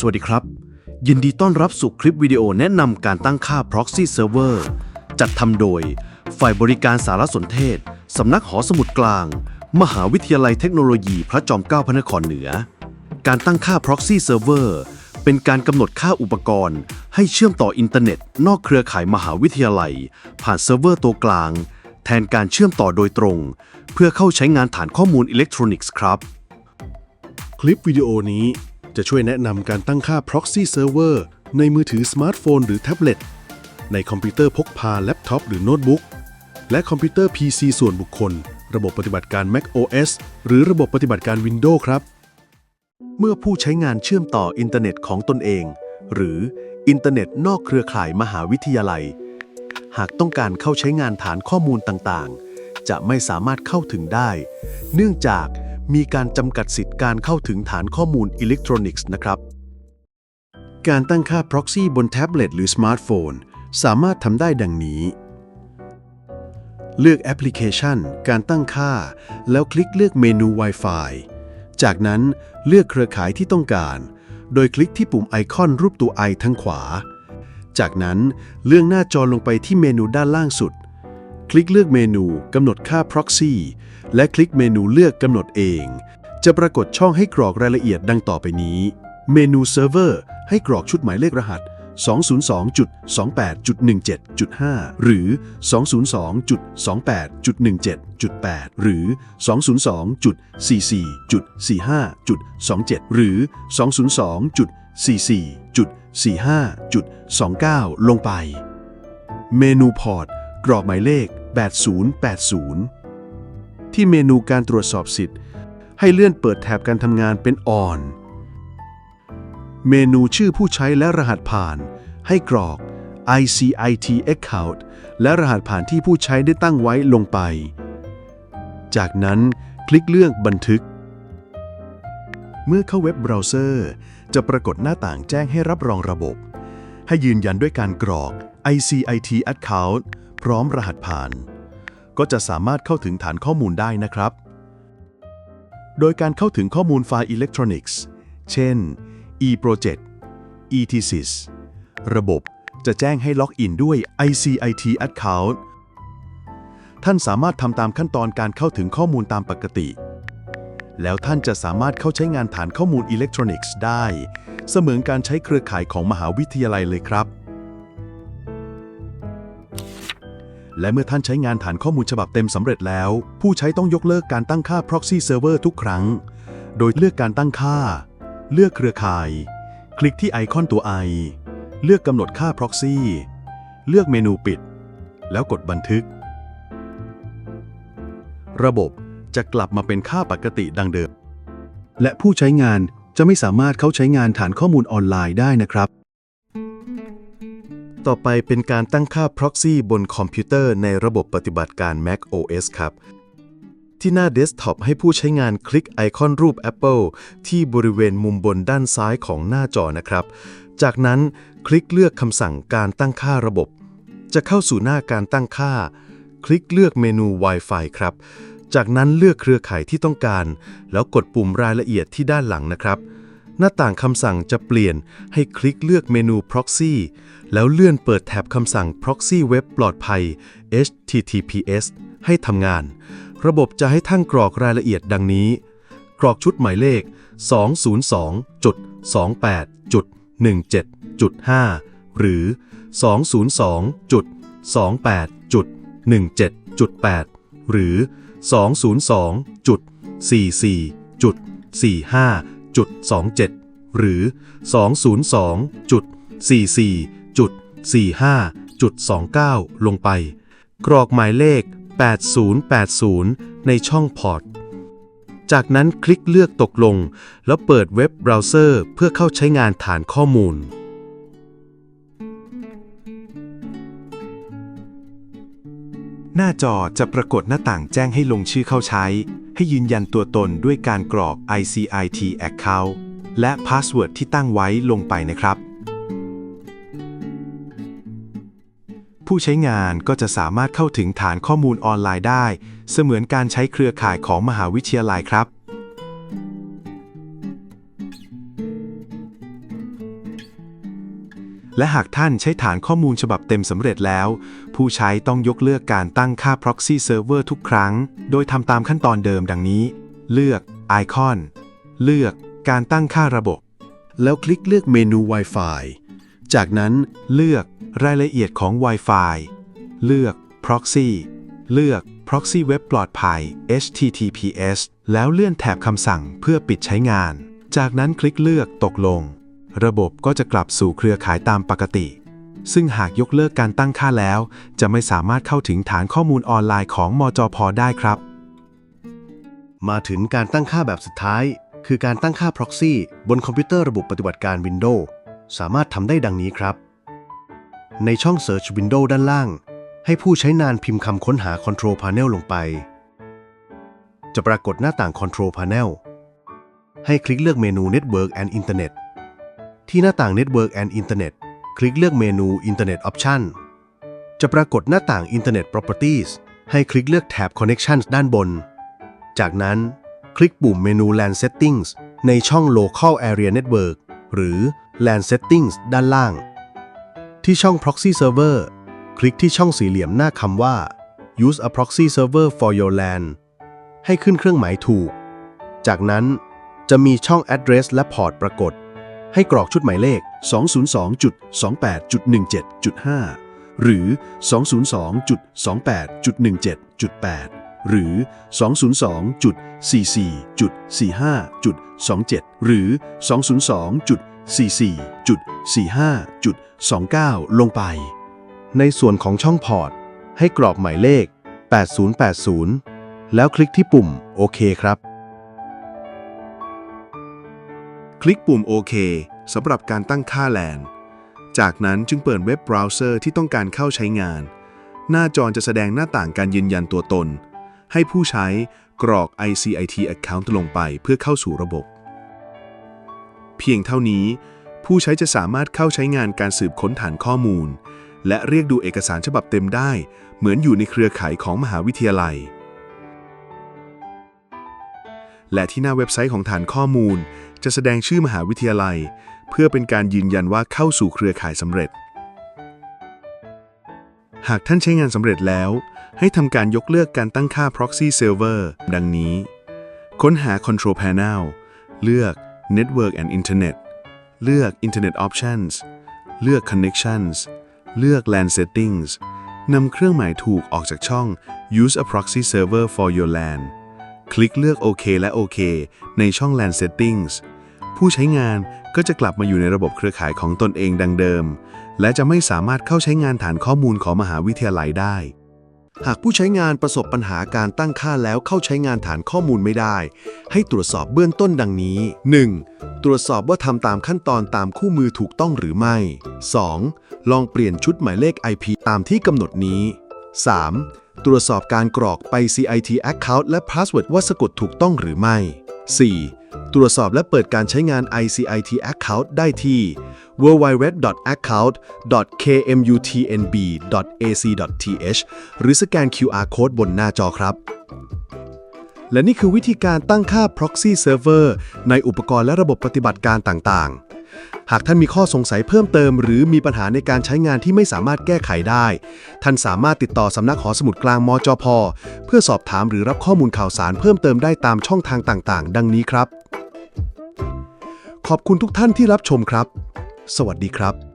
สวัสดีครับ ยินดีต้อนรับสู่คลิปวิดีโอแนะนำการตั้งค่า proxy server จัดทำโดย ฝ่ายบริการสารสนเทศ สำนักหอสมุดกลาง มหาวิทยาลัยเทคโนโลยีพระจอมเกล้าพระนครเหนือ การตั้งค่า proxy server เป็นการกำหนดค่าอุปกรณ์ ให้เชื่อมต่ออินเทอร์เน็ต นอกเครือข่ายมหาวิทยาลัย ผ่านเซิร์ฟเวอร์ตัวกลาง แทนการเชื่อมต่อโดยตรง เพื่อเข้าใช้งานฐานข้อมูลอิเล็กทรอนิกส์ครับ คลิปวิดีโอนี้ จะช่วยแนะนำการตั้งค่า proxy server ในมือถือสมาร์ทโฟนหรือแท็บเล็ต ในคอมพิวเตอร์พกพาแล็ปท็อปหรือโน้ตบุ๊ก และคอมพิวเตอร์ PC ส่วนบุคคล ระบบปฏิบัติการ Mac OS หรือระบบปฏิบัติการ Windows ครับ เมื่อผู้ใช้งานเชื่อมต่ออินเทอร์เน็ตของตนเอง หรืออินเทอร์เน็ตนอกเครือข่ายมหาวิทยาลัย หากต้องการเข้าใช้งานฐานข้อมูลต่างๆ จะไม่สามารถเข้าถึงได้ เนื่องจาก มีการจำกัดสิทธิ์การเข้าถึงฐานข้อมูลอิเล็กทรอนิกส์นะครับ การตั้งค่า proxy บนแท็บเล็ตหรือสมาร์ทโฟน สามารถทำได้ดังนี้ เลือกแอปพลิเคชัน การตั้งค่า แล้วคลิกเลือกเมนู Wi-Fi จากนั้นเลือกเครือข่ายที่ต้องการ โดยคลิกที่ปุ่มไอคอนรูปตัว i ทั้งขวา จากนั้นเลื่อนหน้าจอลงไปที่เมนูด้านล่างสุด คลิกเลือกเมนูกำหนดค่า proxy และคลิกเมนูเลือกกำหนดเอง จะปรากฏช่องให้กรอกรายละเอียดดังต่อไปนี้ เมนู Server ให้กรอกชุดหมายเลขรหัส 202.28.17.5 หรือ 202.28.17.8 หรือ 202.44.45.27 หรือ 202.44.45.29 ลงไป เมนูพอร์ตกรอกหมายเลข 8080 ที่เมนูการตรวจสอบสิทธิ์ ให้เลื่อนเปิดแถบการทำงานเป็น On เมนูชื่อผู้ใช้และรหัสผ่าน ให้กรอก ICIT Account และรหัสผ่านที่ผู้ใช้ได้ตั้งไว้ลงไป จากนั้นคลิกเลือกบันทึก เมื่อเข้าเว็บเบราว์เซอร์ จะปรากฏหน้าต่างแจ้งให้รับรองระบบ ให้ยืนยันด้วยการกรอก ICIT Account พร้อมรหัสผ่าน ก็จะสามารถเข้าถึงฐานข้อมูลได้นะครับ โดยการเข้าถึงข้อมูลไฟล์อิเล็กทรอนิกส์ เช่น e-project e-thesis ระบบจะแจ้งให้ล็อกอินด้วย ICIT Account ท่านสามารถทำตามขั้นตอนการเข้าถึงข้อมูลตามปกติ แล้วท่านจะสามารถเข้าใช้งานฐานข้อมูลอิเล็กทรอนิกส์ได้ เสมือนการใช้เครือข่ายของมหาวิทยาลัยเลยครับ และเมื่อท่านใช้งานฐานข้อมูลฉบับเต็มสำเร็จแล้ว ผู้ใช้ต้องยกเลิกการตั้งค่า proxy server ทุกครั้ง โดยเลือกการตั้งค่า เลือกเครือข่าย คลิกที่ไอคอนตัว i เลือกกำหนดค่า proxy เลือกเมนูปิด แล้วกดบันทึก ระบบจะกลับมาเป็นค่าปกติดังเดิม และผู้ใช้งานจะไม่สามารถเข้าใช้งานฐานข้อมูลออนไลน์ได้นะครับ ต่อไปเป็นการตั้งค่า proxy บนคอมพิวเตอร์ในระบบปฏิบัติการ Mac OS ครับ ที่หน้าเดสก์ท็อปให้ผู้ใช้งานคลิกไอคอนรูป Apple ที่บริเวณมุมบนด้านซ้ายของหน้าจอนะครับ จากนั้นคลิกเลือกคำสั่งการตั้งค่าระบบ จะเข้าสู่หน้าการตั้งค่า คลิกเลือกเมนู Wi-Fi ครับ จากนั้นเลือกเครือข่ายที่ต้องการ แล้วกดปุ่มรายละเอียดที่ด้านหลังนะครับ หน้าต่างคำสั่งจะเปลี่ยนให้คลิกเลือกเมนู Proxy แล้วเลื่อนเปิดแท็บคำสั่ง Proxy เว็บปลอดภัย HTTPS ให้ทำงาน ระบบจะให้ท่านกรอกรายละเอียดดังนี้ กรอกชุดหมายเลข 202.28.17.5 หรือ 202.28.17.8 หรือ 202.44.45 0.27 หรือ 202.44.45.29 ลงไป กรอกหมายเลข 8080 ในช่องพอร์ต จากนั้นคลิกเลือกตกลง แล้วเปิดเว็บเบราว์เซอร์เพื่อเข้าใช้งานฐานข้อมูลหน้าจอจะปรากฏหน้าต่างแจ้งให้ลงชื่อเข้าใช้ ให้ยืนยันตัวตนด้วยการกรอก ICIT Account และพาสเวิร์ดที่ตั้งไว้ลงไปนะครับ ผู้ใช้งานก็จะสามารถเข้าถึงฐานข้อมูลออนไลน์ได้ เสมือนการใช้เครือข่ายของมหาวิทยาลัยครับ และหากท่านใช้ฐานข้อมูลฉบับเต็มสำเร็จแล้ว ผู้ใช้ต้องยกเลิกการตั้งค่า proxy server ทุกครั้ง โดยทำตามขั้นตอนเดิมดังนี้ เลือกไอคอนเลือกการตั้งค่าระบบ แล้วคลิกเลือกเมนู Wi-Fi จากนั้นเลือกรายละเอียดของ Wi-Fi เลือก Proxy เลือก Proxy เว็บปลอดภัย HTTPS แล้วเลื่อนแถบคำสั่งเพื่อปิดใช้งาน จากนั้นคลิกเลือกตกลง ระบบก็จะกลับสู่เครือข่ายตามปกติ ซึ่งหากยกเลิกการตั้งค่าแล้ว จะไม่สามารถเข้าถึงฐานข้อมูลออนไลน์ของมจพได้ครับ มาถึงการตั้งค่าแบบสุดท้าย คือการตั้งค่า proxy บนคอมพิวเตอร์ระบบปฏิบัติการ Windows สามารถทำได้ดังนี้ครับ ในช่อง Search Window ด้านล่าง ให้ผู้ใช้นานพิมพ์คำค้นหา Control Panel ลงไป จะปรากฏหน้าต่าง Control Panel ให้คลิกเลือกเมนู Network and Internet ที่หน้าต่าง Network and Internet คลิกเลือกเมนู Internet Option จะปรากฏหน้าต่าง Internet Properties ให้คลิกเลือกแถบ Connections ด้านบน จากนั้นคลิกปุ่มเมนู LAN Settings ในช่อง Local Area Network หรือ LAN Settings ด้านล่าง ที่ช่อง Proxy Server คลิกที่ช่องสี่เหลี่ยมหน้าคำว่า Use a proxy server for your LAN ให้ขึ้นเครื่องหมายถูก จากนั้นจะมีช่อง Address และ Port ปรากฏ ให้กรอกชุดหมายเลข 202.28.17.5 หรือ 202.28.17.8 หรือ 202.44.45.27 หรือ 202.44.45.29 ลงไป ในส่วนของช่องพอร์ต ให้กรอกหมายเลข 8080 แล้วคลิกที่ปุ่มโอเคครับ ลิกปุ่มโอเคสำหรับการตั้งค่า LAN จากนั้นจึงเปิดเว็บเบราว์เซอร์ที่ต้องการเข้าใช้งาน หน้าจอจะแสดงหน้าต่างการยืนยันตัวตน ให้ผู้ใช้กรอก ICIT Account ลงไปเพื่อเข้าสู่ระบบ เพียงเท่านี้ ผู้ใช้จะสามารถเข้าใช้งานการสืบค้นฐานข้อมูล และเรียกดูเอกสารฉบับเต็มได้ เหมือนอยู่ในเครือข่ายของมหาวิทยาลัย และที่หน้าเว็บไซต์ของฐานข้อมูล จะแสดงชื่อมหาวิทยาลัย เพื่อเป็นการยืนยันว่าเข้าสู่เครือข่ายสำเร็จ หากท่านใช้งานสำเร็จแล้ว ให้ทำการยกเลิกการตั้งค่า proxy server ดังนี้ ค้นหา control panel เลือก network and internet เลือก internet options เลือก connections เลือก LAN settings นำเครื่องหมายถูกออกจากช่อง use a proxy server for your LAN คลิกเลือกโอเคและโอเคในช่อง LAN Settings ผู้ใช้งานก็จะกลับมาอยู่ในระบบเครือข่ายของตนเองดังเดิม และจะไม่สามารถเข้าใช้งานฐานข้อมูลของมหาวิทยาลัยได้ หากผู้ใช้งานประสบปัญหาการตั้งค่าแล้วเข้าใช้งานฐานข้อมูลไม่ได้ ให้ตรวจสอบเบื้องต้นดังนี้ 1. ตรวจสอบว่าทำตามขั้นตอนตามคู่มือถูกต้องหรือไม่ 2. ลองเปลี่ยนชุดหมายเลข IP ตามที่กำหนดนี้ 3. ตรวจสอบการกรอก ไป CIT Account และ Password ว่าสะกดถูกต้องหรือไม่ 4. ตรวจสอบและเปิดการใช้งาน ICIT Account ได้ที่ www.account.kmutnb.ac.th หรือสแกน QR Code บนหน้าจอครับ และนี่คือวิธีการตั้งค่า Proxy Server ในอุปกรณ์และระบบปฏิบัติการต่างๆ หากท่านมีข้อสงสัยเพิ่มเติม หรือมีปัญหาในการใช้งานที่ไม่สามารถแก้ไขได้ ท่านสามารถติดต่อสำนักหอสมุดกลางมจพ เพื่อสอบถามหรือรับข้อมูลข่าวสารเพิ่มเติมได้ตามช่องทางต่างๆ ดังนี้ครับ ขอบคุณทุกท่านที่รับชมครับ สวัสดีครับ